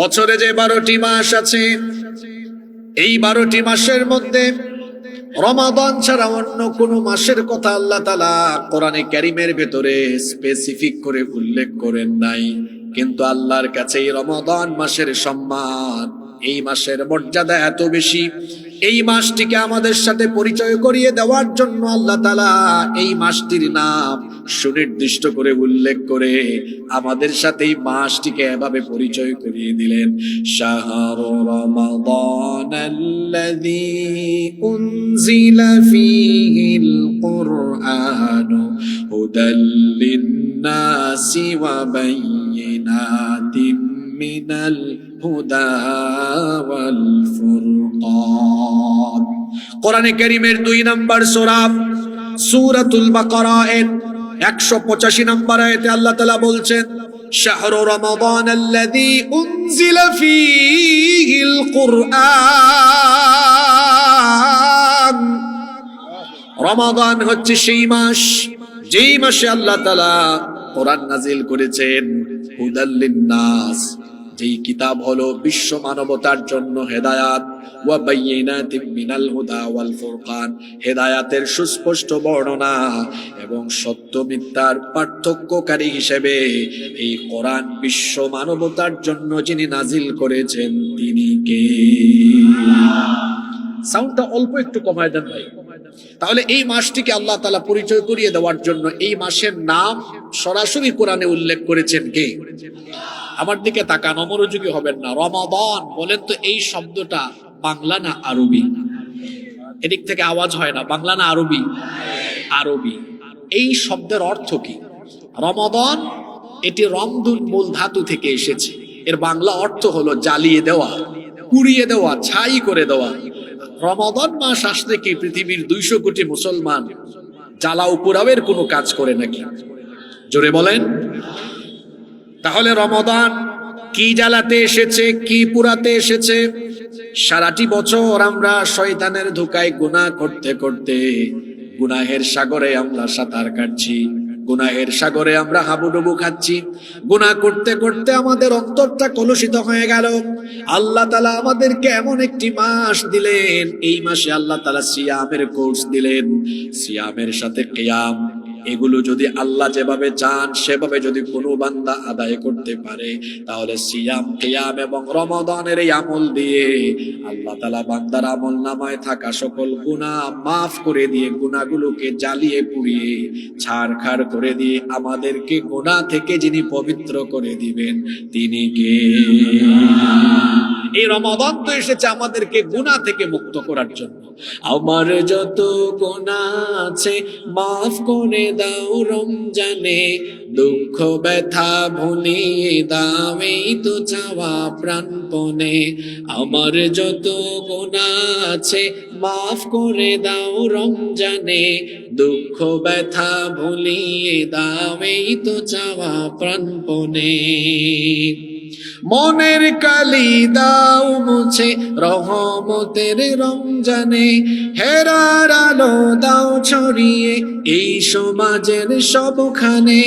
বছরে যে বারোটি মাস আছে, এই বারোটি মাসের মধ্যে রমাদান ছাড়া অন্য কোন মাসের কথা আল্লাহ তালা কোরআনে ক্যারিমের ভেতরে স্পেসিফিক করে উল্লেখ করেন নাই। কিন্তু আল্লাহর কাছে এই রমাদান মাসের সম্মান, এই মাসের মর্যাদা এত বেশি, এই মাসটিকে আমাদের সাথে পরিচয় করিয়ে দেওয়ার জন্য আল্লাহ তালা এই মাসটির নাম সুনির্দিষ্ট করে উল্লেখ করে আমাদের সাথেই মাসটিকে এভাবে পরিচয় করিয়ে দিলেন। মিনাল কোরআনে কারীমের দুই নম্বর সূরা, সুরাতুল বাকারা এর 185 নম্বর আয়াতে আল্লাহ তাআলা বলছেন শাহর রমাদান الذي أنزل فيه القرآن রমাদান হচ্ছে সেই মাস যেই মাসে আল্লাহ তাআলা কোরআন নাজিল করেছেন হুদাল্লিন নাস যেই কিতাব হলো বিশ্ব মানবতার জন্য হেদায়াত, ওয়া বাইয়িনাতিম মিনাল হুদা ওয়াল ফুরকান, হেদায়াতের সুস্পষ্ট বর্ণনা এবং সত্য মিথ্যার পার্থক্যকারী হিসেবে এই কোরআন বিশ্ব মানবতার জন্য যিনি নাজিল করেছেন তিনি কে? সাউন্ডটা অল্প একটু কমায় দেন ভাই। তাহলে এই মাসটিকে আল্লাহ তালা পরিচয় করিয়ে দেওয়ার জন্য এই মাসের নাম সরাসরি কোরআনে উল্লেখ করেছেন কে? আমার দিকে তাকান, অমনোযোগী হবেন না। রমাদান, বলেন তো এই শব্দটা বাংলা না আরবি? এদিক থেকে আওয়াজ হয় না, বাংলা না আরবি? আরবি। এই শব্দের অর্থ কি? রমাদান, এটি রমদুল মূল ধাতু থেকে এসেছে। এর বাংলা অর্থ হলো জ্বালিয়ে দেওয়া, পুড়িয়ে দেওয়া, ছাই করে দেওয়া। রমাদান মাস আসলে কি? পৃথিবীর দুইশো কোটি মুসলমান জ্বালাও পুরাবের কোনো কাজ করে নাকি? জোরে বলেন। তাহলে রমাদান কি জ্বালাতে এসেছে, কি পুরাতে এসেছে? সারাটি বছর আমরা শয়তানের ধোকায় গুনাহ করতে করতে গুনাহের সাগরে আমরা সাঁতার কাটছি, গুনাহের সাগরে আমরা হাবুডুবু খাচ্ছি। গুনাহ করতে করতে আমাদের অন্তরটা কলুষিত হয়ে গেল। আল্লাহ তালা আমাদেরকে এমন একটি মাস দিলেন, এই মাসে আল্লাহ তালা সিয়ামের কোর্স দিলেন। সিয়ামের সাথে কেয়াম এগুলো যদি আল্লাহ যেভাবে চান, সেভাবে যদি কোনো বান্দা আদায় করতে পারে, তাহলে সিয়াম, কিয়াম এবং রমাদানের এই আমল দিয়ে আল্লাহ তালা বান্দার আমল নামায় থাকা সকল গুণা মাফ করে দিয়ে গুণাগুলোকে জ্বালিয়ে পুড়িয়ে ছাড়খাড় করে দিয়ে আমাদেরকে গুণা থেকে যিনি পবিত্র করে দিবেন, তিনি কে? এই রমাদান তো এসেছে আমাদেরকে গুণা থেকে মুক্ত করার জন্য। আমার যত গোনা আছে, মাফ করে দাও রমজানে। দুঃখ, ব্যথা ভুলিয়ে দাও, এই তো চাওয়া প্রাণপণে। আমার যত গুণা আছে, মাফ করে দাও রমজানে। দুঃখ, ব্যথা ভুলিয়ে দাও, এই তো চাওয়া প্রাণপণে। মনের কালি দাও মুছে, রহমতের রমজানে। হেরার আলো দাও ছড়িয়ে, এই সমাজের সবখানে।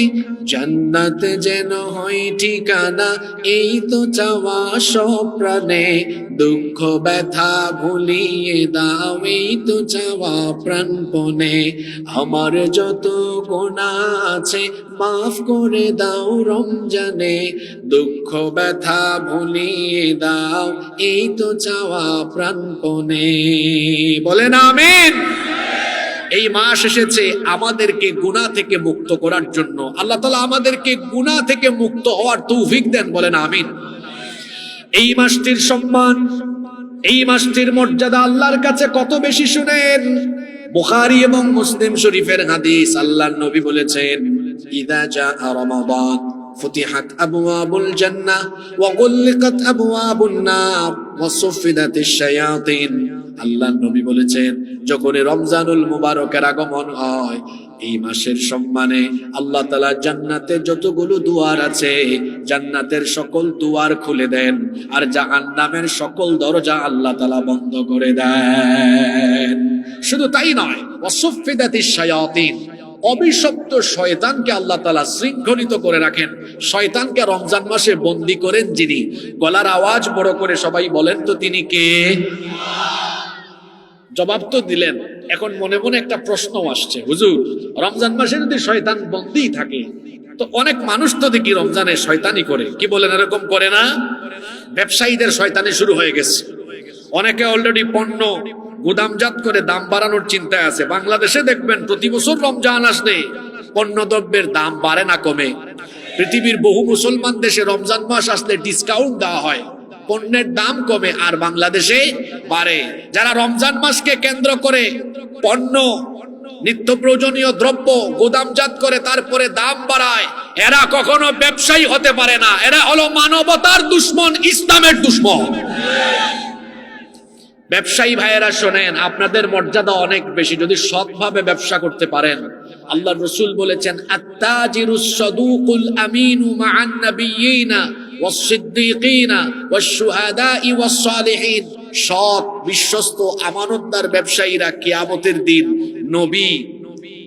জান্নাত যেন হয় ঠিকানা, এই তো চাওয়া সব প্রাণে। দুঃখ, ব্যথা ভুলিয়ে দাও, এই তো চাওয়া প্রাণপণে। আমার যত গোনা আছে, মাফ করে দাও রমজানে। দুঃখ ব্যথা ভুলিয়ে দাও, এই তো চাওয়া প্রাণপণে। বলেন আমিন। এই মাস এসেছে আমাদেরকে গুণা থেকে মুক্ত করার জন্য। আল্লাহ তালা আমাদেরকে গুণা থেকে মুক্ত হওয়ার তৌফিক দেন, বলেন আমিন। এই মাসটির সম্মান, এই মাসটির মর্যাদা আল্লাহর কাছে কত বেশি শুনেন? বুখারী এবং মুসলিম শরীফের হাদিস আল্লাহর নবী বলেছেন, ইদা জা রমাদান। فتحت أبواب الجنة وغلقت أبواب النار وصفدت الشياطين আল্লাহ নবী বলেছেন যখন এই রমজানুল মুবারকের আগমন হয় এই মাসের সম্মানে আল্লাহ তালা জান্নাতে যতগুলো দুয়ার আছে জান্নাতের সকল দুয়ার খুলে দেন আর জাহান্নামের সকল দরজা আল্লাহ তালা বন্ধ করে দেন শুধু তাই নয় অসফিদাতি শায়াতিন অভিশপ্ত শয়তানকে আল্লাহ তালা শৃঙ্খলিত করে রাখেন। শয়তানকে রমজান মাসে বন্দি করেন যিনি। গলার আওয়াজ বড় করে সবাই বলেন, তো তিনি কে? জবাব তো দিলেন। এখন মনে মনে একটা প্রশ্ন আসছে। হুজুর, রমজান মাসে যদি শয়তান বন্দি থাকে, তো অনেক মানুষ তো দেখি রমজানে শয়তানি করে। কি বলেন, এরকম করে না? ব্যবসায়ীদের শয়তানি শুরু হয়ে গেছে। অনেকে অলরেডি পণ্য গুদামজাত করে দাম বাড়ানোর চিন্তায় আছে। বাংলাদেশে দেখবেন প্রতি বছর রমজান আসলে পণ্য দ্রব্যের দাম বাড়ে না, কমে। পৃথিবীর বহু মুসলমান দেশে রমজান মাস আসলে ডিসকাউন্ট দেওয়া হয়। পণ্যের দাম কমে আর বাংলাদেশে বাড়ে। যারা রমজান মাসকে কেন্দ্র করে পণ্য নিত্য প্রয়োজনীয় দ্রব্য গোদামজাত করে তারপরে দাম বাড়ায়, এরা কখনো ব্যবসায়ী হতে পারে না। এরা হলো মানবতার দুশ্মন, ইসলামের দুশ্মন। ব্যবসায়ী ভাইয়েরা শোনেন, আপনাদের মর্যাদা অনেক বেশি। যদি সৎভাবে ব্যবসা করতে পারেন, আল্লাহ রসুল বলেছেন আত্তাজিরুস সাদুকুল আমিনু মাআন নাবিয়িনা ওয়াস-সিদ্দীকিনা সৎ, বিশ্বস্ত, আমানতদার ব্যবসায়ীরা কিয়ামতের দিন নবী,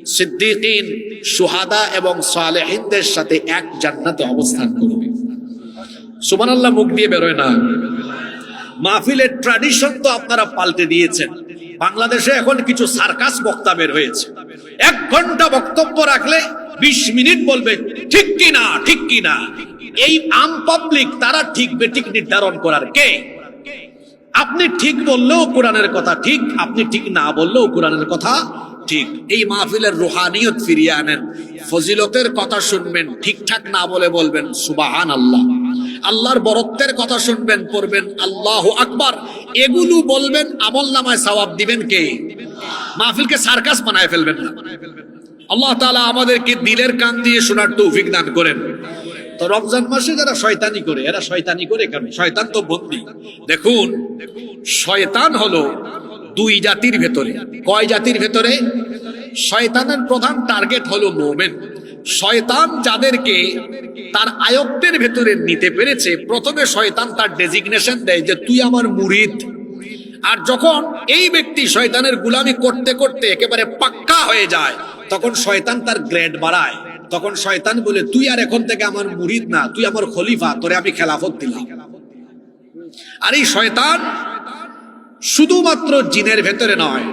সিদ্দিকিন, সুহাদা এবং সালেহিনদের সাথে এক জান্নাতে অবস্থান করবে। সুবহানাল্লাহ, মুখ দিয়ে বেরোয় না। মাহফিলের ট্র্যাডিশন তো আপনারা পাল্টে দিয়েছেন। বাংলাদেশে এখন কিছু সার্কাস বক্তা বের হয়েছে। এক ঘণ্টা বক্তব্য রাখলে বিশ মিনিট বলবে, ঠিক কি না ঠিক কি না এই আম পাবলিক তারা ঠিক বেঠিক নির্ধারণ করার কে? আপনি ঠিক বললেও কোরআনের কথা ঠিক, আপনি ঠিক না বললেও কোরআনের কথা ঠিক। এই মাহফিলের রুহানিয়ত ফিরিয়ে আনেন। ফজিলতের কথা শুনবেন, ঠিকঠাক না বলে বলবেন সুবাহান আল্লাহ আল্লাহর বরত্বের কথা শুনবেন, পড়বেন, আল্লাহ আকবার। এগুলো বলবেন, আমল নামায় সওয়াব দিবেন কে? মাহফিলকে সার্কাস বানায় ফেলবেন না। আল্লাহ তালা আমাদেরকে দিলের কান দিয়ে শোনার তৌফিক দান করেন। তো রমজান মাসে যারা শয়তানি করে, এরা শয়তানি করে কেন? শয়তান তো বন্দি। দেখুন, শয়তান হলো দুই জাতির ভেতরে। কয় জাতির ভেতরে? শয়তানের প্রধান টার্গেট হলো মোমেন। শয়তান যাদেরকে তার আয়ত্তের ভেতরে নিতে পেরেছে, প্রথমে শয়তান তার ডেজিগনেশন দেয় যে, তুই আমার মুরিদ। আর যখন এই ব্যক্তি শয়তানের গুলামি করতে করতে একেবারে পাক্কা হয়ে যায়, তখন শয়তান তার গ্রেড বাড়ায়। তখন শয়তান বলে, তুই আর এখন থেকে আমার মুরিদ না, তুই আমার খলিফা, তোরে আমি খেলাফত দিলাম। আর এই শয়তান শুধুমাত্র জিনের ভেতরে নয়,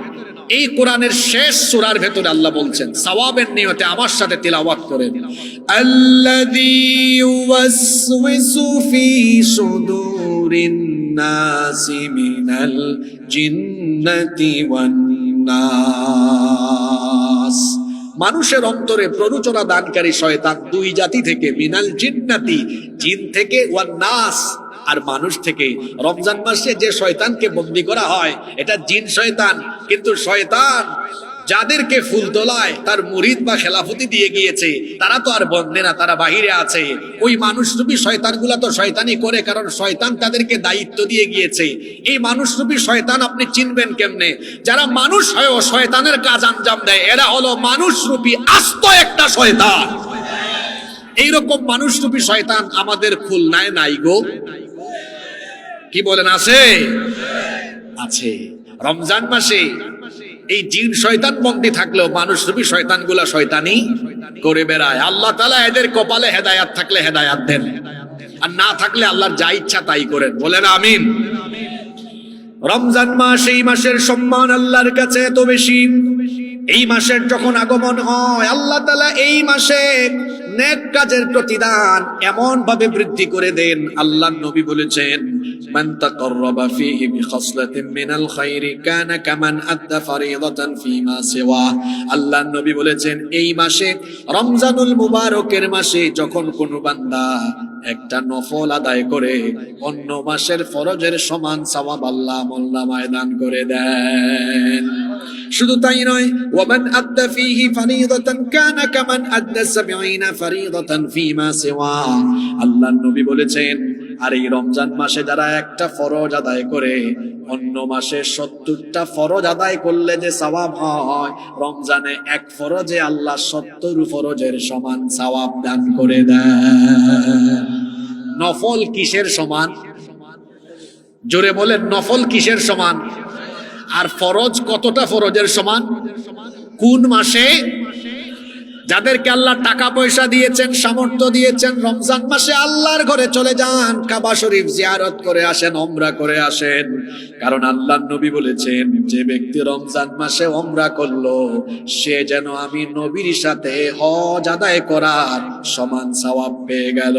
এই কোরআনের শেষ সূরার ভেতরে আল্লাহ বলছেন, সওয়াবের নিয়তে আমার সাথে তিলাওয়াত করেন। আল্লাযী ইউওয়াসওয়িসু ফি সুদুরিন মিনাল জিন্নাতি ওয়ান মানুষের অন্তরে প্ররোচনা দানকারী শয়তান দুই জাতি থেকে, মিনাল জিন্নাতি, জিন থেকে ওয়ান নাস। আর মানুষ থেকে রমজান মাসে যে শয়তানকে বন্দি করা হয়, এটা জিন শয়তান। কিন্তু শয়তান যাদেরকে ফুল তোলায়, তার মুরিদ বা খেলাফতি দিয়ে গিয়েছে, তারা তো আর বন্ধে না, তারা বাহিরে আছে। ওই মানুষরূপী শয়তানগুলা তো শয়তানি করে, কারণ শয়তান তাদেরকে দায়িত্ব দিয়ে গিয়েছে। এই মানুষরূপী শয়তান আপনি চিনবেন কেমনে? যারা মানুষ হয় শয়তানের কাজ আঞ্জাম দেয়, এরা হলো মানুষরূপী আস্ত একটা শয়তান। এইরকম মানুষরূপী শয়তান আমাদের খুলনায় নাই গো। কি বলেন, আছে? আছে। রমজান মাসে এই জিন শয়তান বন্দী থাকলেও মানুষ রূপী শয়তানগুলা শয়তানি করে বেড়ায়। আল্লাহ তালা এদের কপালে হেদায়াত থাকলে হেদায়াত দেন। আর না থাকলে আল্লাহর যা ইচ্ছা তাই করেন। বলেন, আমিন। রমজান মাস এই মাসের সম্মান আল্লাহর কাছে এত বেশি। এই মাসের যখন আগমন হয়, আল্লাহ তালা এই মাসে নেক কাজের প্রতিদান এমন ভাবে বৃদ্ধি করে দেন। আল্লাহ নবী বলেছেন, মান তাকাররাবা ফীহি বিখাসলাতিন মিনাল খাইরি কানা কামান আদ্দা ফরিদাতান ফীমা সিওয়া। আল্লাহ নবী বলেছেন, এই মাসে, রমজানুল মুবারকের মাসে যখন কোন বান্দা একটা নফল আদায় করে, অন্য মাসের ফরজের সমান সওয়াব আল্লাহ আমলনামায় দান করে দেন। শুধু তাই নয়, ওয়ামান আদ্দা ফীহি ফরিদাতান কানা কামান আদ্দা 70 ফরিদাতান ফীমা সিওয়া। আল্লাহর নবী বলেছেন, আর এই রমজান মাসে যারা একটা ফরজ আদায় করে, অন্য মাসে সত্তরটা ফরজ আদায় করলে যে সওয়াব হয়, রমজানে এক ফরজে আল্লাহ সত্তর ফরজের সমান সওয়াব দান করে দেয় নফল কিসের সমান? জোরে বলেন, নফল কিসের সমান? আর ফরজ কতটা ফরজের সমান? কোন মাসে? যাদেরকে আল্লাহ টাকা পয়সা দিয়েছেন, সামর্থ্য দিয়েছেন, রমজান মাসে আল্লাহর ঘরে চলে যান, কাবা শরীফ জিয়ারত করে আসেন, ওমরা করে আসেন। কারণ আল্লাহ নবী বলেছেন, যে ব্যক্তি রমজান মাসে ওমরা করল, সে যেন আমি নবীর সাথে হজ আদায় করার সমান সওয়াব পেয়ে গেল।